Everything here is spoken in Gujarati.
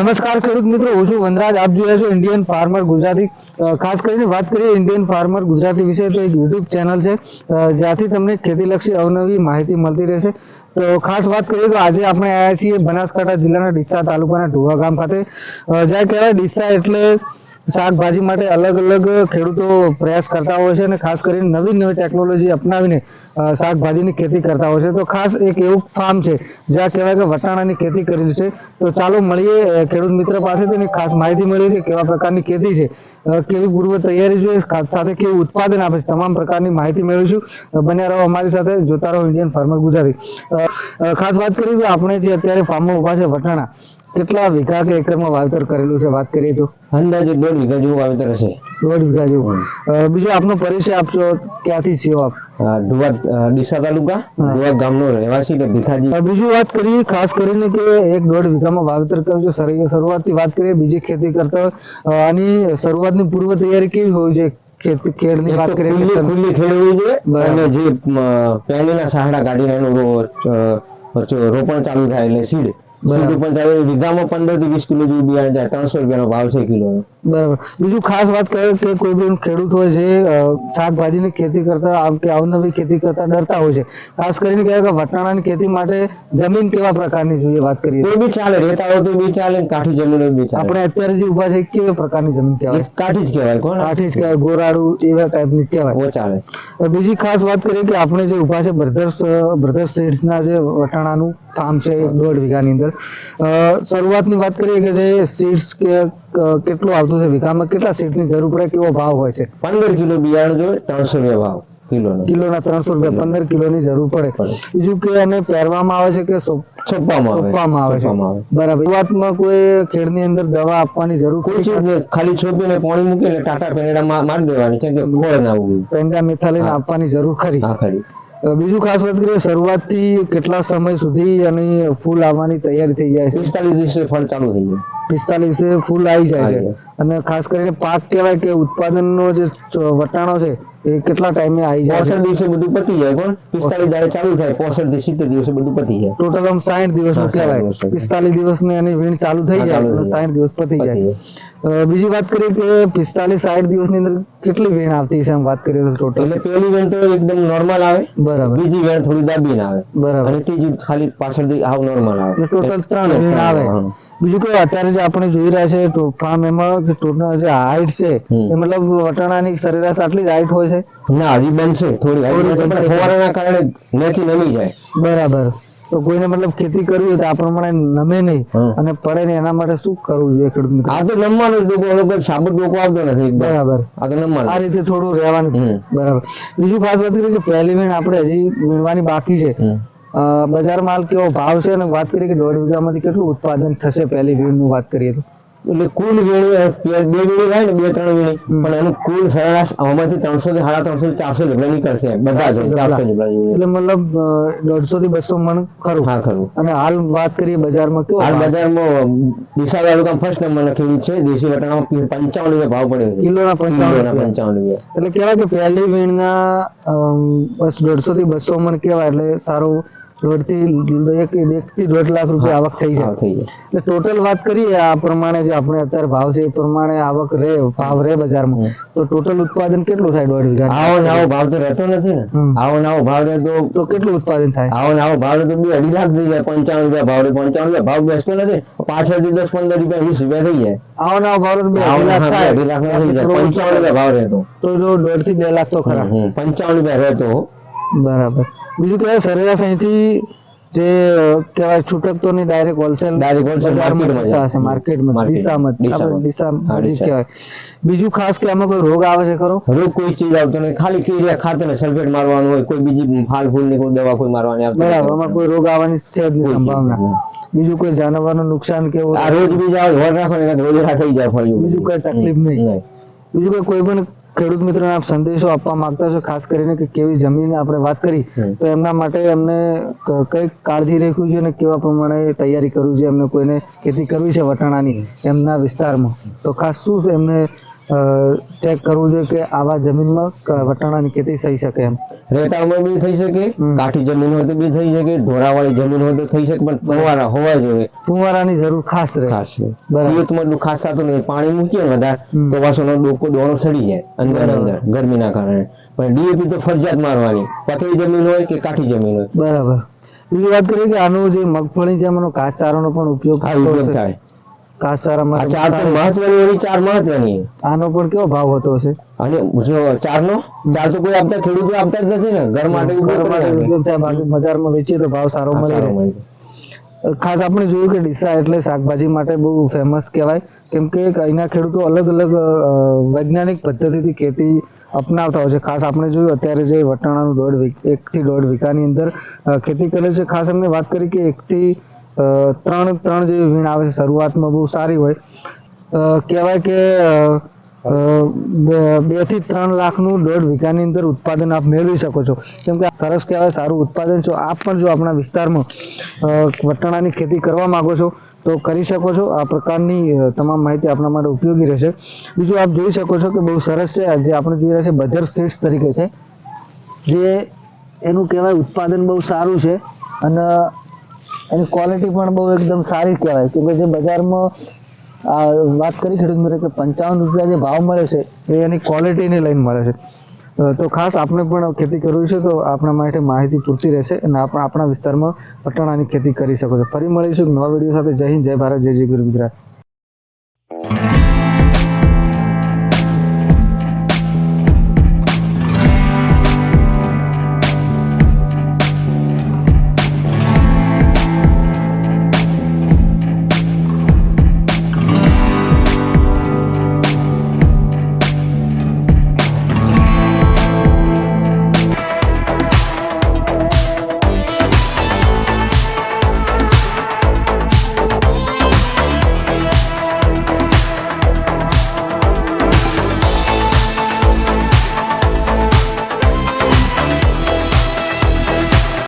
નમસ્કાર ખેડૂત મિત્રો, હું છું વનરાજ. આપ જોયા છો ઇન્ડિયન ફાર્મર ગુજરાતી. ખાસ કરીને વાત કરીએ ઇન્ડિયન ફાર્મર ગુજરાતી વિશે, તો એક યુટ્યુબ ચેનલ છે. જ્યાંથી તમને ખેતીલક્ષી અવનવી માહિતી મળતી રહેશે. તો ખાસ વાત કરીએ તો આજે આપણે આવ્યા છીએ બનાસકાંઠા જિલ્લાના ડીસા તાલુકાના ઢોવા ગામ ખાતે. જ્યાં કહેવાય ડીસા એટલે શાકભાજી માટે અલગ અલગ ખેડૂતો પ્રયાસ કરતા હોય છે અને ખાસ કરીને નવી નવી ટેકનોલોજી અપનાવીને શાકભાજીની ખેતી કરતા હોય છે. તો ખાસ એક એવું ફાર્મ છે, જ્યાં કહેવાય કે વટાણાની ખેતી કરેલી છે. તો ચાલો મળીએ ખેડૂત મિત્ર પાસે તેની ખાસ માહિતી મળી છે કેવા પ્રકારની ખેતી છે. કેવી પૂર્વ તૈયારી છે સાથે કેવું ઉત્પાદન આપે છે, તમામ પ્રકારની માહિતી મેળવીશું. બન્યા રહો અમારી સાથે, જોતા રહો ઇન્ડિયન ફાર્મર ગુજરાતી. ખાસ વાત કરીએ આપણે જે અત્યારે ફાર્મમાં ઊભા છે વટાણા કેટલા વીઘા કે એકરમાં વાવેતર કરેલું છે? વાત કરીએ તો. અંદાજે દોઢ વીઘા જેવું વાવેતર હશે. દોઢ વીઘા જેવું. બીજો આપનો પરિચય આપશો. ક્યાંથી છો આપ? ડુવા ડીસા તાલુકા. ડુવા ગામનો રહેવાસી કે ભીખાજી? બીજું વાત કરીએ ખાસ કરીને કે એક દોઢ વીઘામાં વાવેતર કર્યું છે શરૂ- શરૂઆતથી વાત કરીએ બીજી ખેતી કરતા આની શરૂઆતની પૂર્વ તૈયારી કેવી હોવી જોઈએ ખેડની વાત કરીએ ખુલ્લી કે ખુલ્લી જોઈએ. અને જે પહેલીના સાહડા કાઢીને એનું રો- અ, વચ્ચે રોપણ ચાલુ થાય એટલે સીડ. વીઘામાં પંદરથી વીસ કિલો જેવું બિયારણ ત્રણસો રૂપિયાનો ભાવ છે કિલો બરાબર. બીજું ખાસ વાત કરીએ કે કોઈ પણ ખેડૂત હોય છે શાકભાજીની ખેતી કરતા કે અવનવી ખેતી કરતા ડરતા હોય છે. ખાસ કરીને કહેવાય કે વટાણાની ખેતી માટે જમીન કેવા પ્રકારની જોઈએ વાત કરીએ. કોઈ બી ચાલે રેતા હોય તો બી ચાલે કાઠી જમીન બી ચાલે. આપણે અત્યારે જે ઊભા છે કેવી પ્રકારની જમીન કહેવાય? કાઠી જ કહેવાય કોણ? કાઠી જ કહેવાય ગોરાડું એવા ટાઈપની કહેવાય. ઓ ચાલે. બીજી ખાસ વાત કરીએ કે આપણે જે ઊભા છે બ્રધર્સ બ્રધર્સ સીડ્સના જે વટાણાનું ફાર્મ છે દોઢ વીઘાની અંદર શરૂઆતની વાત કરીએ કે જે સીડ્સ કે કેટલું આવતું છે વીઘામાં કેટલા સીડ્સની જરૂર પડે કેવો ભાવ હોય છે? પંદર કિલો બિયારણ જોઈએ ત્રણસો રૂપિયા ભાવ કિલોનો. ત્રણસો રૂપિયા પંદર. કિલોની જરૂર પડે. બીજું કે એને પહેરવામાં આવે છે કે છોપવામાં આવે. છે? બરાબર. શરૂઆતમાં કોઈ ખેડની અંદર દવા આપવાની જરૂર કોઈ છે ચીજ ખાલી છોપીને પાણી મૂકે ટાટા પેંડા મારી દેવાની છે કે ખોળ ના ઉગે. પેંડા મિથાલીન આપવાની જરૂર ખરી. હા ખરી. બીજું ખાસ વાત કરીએ, શરૂઆતથી કેટલા સમય સુધી એની ફૂલ આવવાની તૈયારી થઈ જાય છે? દિવસે ફળ ચાલુ થઈ જાય. પિસ્તાલીસે ફૂલ આવી જાય છે. અને ખાસ કરીને પાક કહેવાય કે ઉત્પાદનનો જે વટાણો છે એ કેટલા ટાઈમે આવી જાય પોસઠ દિવસે બધું પતી જાય પણ પિસ્તાલીસ દાડે ચાલુ થાય પોસઠથી સિત્તેર દિવસે બધું પતી જાય. ટોટલ આમ સાઠ દિવસ કહેવાય. પિસ્તાલીસ દિવસ ને. એની વીણ ચાલુ થઈ જાય. સાઠ દિવસ પતી જાય. બીજી વાત કરીએ કે પિસ્તાલીસ સાઠ દિવસની અંદર કેટલી વીણ આવતી છે એમ વાત કરીએ તો ટોટલ એટલે પહેલી વેણ તો એકદમ નોર્મલ આવે. બરાબર. બીજી વેણ થોડી દાબીને આવે. બરાબર. અને ત્રીજી ખાલી પાછળથી આવ નોર્મલ આવે. ટોટલ ત્રણ વીણ આવે. બીજું કોઈ અત્યારે જે આપણે જોઈ રહ્યા છે ફાર્મ એમાં કે ટોટના જે હાઈટ છે એ મતલબ વટાણાની સરેરાશ આટલી જ હાઈટ હોય છે? ના હજી બનશે થોડી ફુવારાના કારણે નથી નમી જાય. બરાબર. તો કોઈને મતલબ ખેતી કરવી હોય તો આ પ્રમાણે નમે નહીં અને પડે નહીં એના માટે શું કરવું જોઈએ ખેડૂત મિત્રો? આ તો નમવાનું ડોકો હવે સાબુત ડોકો આવતો નથી બરાબર. આગળ નમવાનું. આ રીતે થોડું રહેવાનું. બરાબર. બીજું ખાસ વાત કરીએ કે પહેલી વીણ આપણે હજી વીણવાની બાકી છે. બજાર માલ કેવો ભાવ છે અને વાત કરીએ કે દોઢ વીઘામાંથી કેટલું ઉત્પાદન થશે પહેલી વીણનું વાત કરીએ તો? એટલે કુલ વીણી બે વીણી થાય ને બે ત્રણ વીણી પણ એનું કુલ સરેરાશ આમાંથી ત્રણસો થી સાડા ત્રણસો ચારસો જેટલા નીકળશે બધા જ ચારસો જેટલા. એટલે મતલબ દોઢસો થી બસો મણ ખરું. હા ખરું. અને હાલ વાત કરીએ બજારમાં કેવું હાલ? બજારમાં ડીસા તાલુકા ફર્સ્ટ નંબર લખેલું છે દેશી વટાણામાં પંચાવન રૂપિયા ભાવ પડે છે. કિલોના પંચાવન પંચાવન રૂપિયા. એટલે કહેવાય કે પહેલી વીણના ના બસ દોઢસો થી બસો મણ કહેવાય એટલે સારું દોઢ એક એક દોઢ લાખ રૂપિયા આવક થઈ જાય થઈ જાય એટલે ટોટલ વાત કરીએ આ પ્રમાણે જે આપણે અત્યારે ભાવ છે એ પ્રમાણે આવક રહે ભાવ રહે બજારમાં. તો ટોટલ ઉત્પાદન કેટલું થાય દોઢ વીઘા આવો ને આવો ભાવ તો રહેતો નથી ને. આવો ને આવો ભાવ રહે તો કેટલું ઉત્પાદન થાય? આવો ને આવો ભાવ તો બે અઢી લાખ થઈ જાય પંચાવન રૂપિયા ભાવ પંચાવન રૂપિયા ભાવ બેસતો નથી. પાછળથી દસ પંદર રૂપિયા વીસ રૂપિયા થઈ જાય. આવો ને આવો ભાવ તો બે અઢી લાખ થાય. અઢી લાખ પંચાવન રૂપિયા ભાવ રહેતો. તો જો દોઢથી બે લાખ તો ખરા. પંચાવન રૂપિયા રહેતો. બરાબર. બીજું કહેવાય સરેરાશ અહીંથી જે કહેવાય છૂટક તો નહીં ડાયરેક્ટ હોલસેલ ડાયરેક્ટ હોલસેલ બજારમાં market માં જતા જાય. હશે માર્કેટમાં. દિશામાં ડીસા. કહેવાય. બીજું ખાસ કે આમાં કોઈ રોગ આવે છે ખરો? રોગ કોઈ ચીજ આવતો નહીં ખાલી કીડિયા ખાતર ને સલ્ફેટ મારવાનું હોય કોઈ બીજી ફાલ ફૂલની કોઈ દવા કોઈ મારવાની આવતી બરાબર આમાં કોઈ રોગ આવવાની છે જ નહીં સંભાવના. બીજું કોઈ જાનવરનું નુકસાન કેવું આ રોજ બીજા વર રાખો રોજ થઈ જાય ફળિયું. બીજું કોઈ તકલીફ નહીં. નહીં. બીજું કોઈ કોઈ પણ ખેડૂત મિત્રોને આપ સંદેશો આપવા માંગતા છો ખાસ કરીને કે કેવી જમીન આપણે વાત કરી તો એમના માટે એમને કઈ કાળજી રાખવી જોઈએ અને કેવા પ્રમાણે તૈયારી કરવી જોઈએ એમને કોઈને ખેતી કરવી છે વટાણાની એમના વિસ્તારમાં. તો ખાસ શું છે એમને ચેક કરવું જોઈએ કે આવા જમીનમાં વટાણાની ખેતી થઈ શકે એમ. રેતાળમાં બી થઈ શકે કાઠી જમીન હોય તો બી થઈ શકે ઢોરાવાળી જમીન હોય તો થઈ શકે પણ ફુવારા હોવા જોઈએ. ફુવારાની જરૂર ખાસ રહે. ખાસ બરાબર. ખાસ થતું નહીં પાણી મૂકીએ વધારે. તો પાછો ડોકો દોણો સડી જાય અંદર અંદર ગરમીના કારણે. પણ ડીએપી તો ફરજિયાત મારવાની. પથરી જમીન હોય કે કાઠી જમીન હોય. બરાબર. બીજી વાત કરીએ કે આનો જે મગફળી જેમનો ઘાસચારાનો પણ ઉપયોગ ઉપયોગ થાય. ઘાસચારામાં ચાર તો મહત્વની એની ચાર મહત્વની. આનો પણ કેવો ભાવ હોતો હશે અને જો ચાર નો ચાર તો કોઈ આપતા ખેડૂતો આપતા જ નથી ને. ઘર માટે ઘર માટે કરે ઉપયોગ થાય બાકી બજારમાં વેચીએ તો ભાવ સારો હા, મળી સારો રહે. મળે ખાસ આપણે જોયું કે ડીસા એટલે શાકભાજી માટે બહુ ફેમસ કહેવાય. કેમ કે અહીંના ખેડૂતો અલગ અલગ વૈજ્ઞાનિક પદ્ધતિથી ખેતી અપનાવતા હોય છે. ખાસ આપણે જોયું અત્યારે જે વટાણાનું દોઢ એક થી દોઢ વીઘાની અંદર ખેતી કરે છે. ખાસ અમને વાત કરી કે એકથી અ, ત્રણ ત્રણ જેવી વીણ આવે છે, શરૂઆતમાં બહુ સારી હોય. કહેવાય કે બે- થી ત્રણ લાખનું દોઢ વીઘાની અંદર ઉત્પાદન આપ મેળવી શકો છો. કેમ કે સરસ કહેવાય, સારું ઉત્પાદન છો. આપ પણ જો આપણા વિસ્તારમાં વટાણાની ખેતી કરવા માંગો છો, તો કરી શકો છો. આ પ્રકારની તમામ માહિતી આપણા માટે ઉપયોગી રહેશે. બીજું આપ જોઈ શકો છો કે બહુ સરસ છે. જે આપણે જોઈ રહ્યા છે બજર સીડ્સ તરીકે છે. જે એનું કહેવાય, ઉત્પાદન બહુ સારું છે. અને એની ક્વોલિટી પણ બહુ એકદમ સારી કહેવાય. કે જે બજારમાં વાત કરી ખેડૂત મિત્રો, કે પંચાવન રૂપિયા જે ભાવ મળે છે, એ એની ક્વોલિટીને લઈને મળે છે. તો ખાસ આપણે પણ ખેતી કરવી છે, તો આપણા માટે માહિતી પૂરતી રહેશે અને આપણે આપણા વિસ્તારમાં પટાણાની ખેતી કરી શકો છો. ફરી મળીશું નવા વીડિયો સાથે. જય હિન્દ, જય ભારત, જય જય ગુરુ ગુજરાત.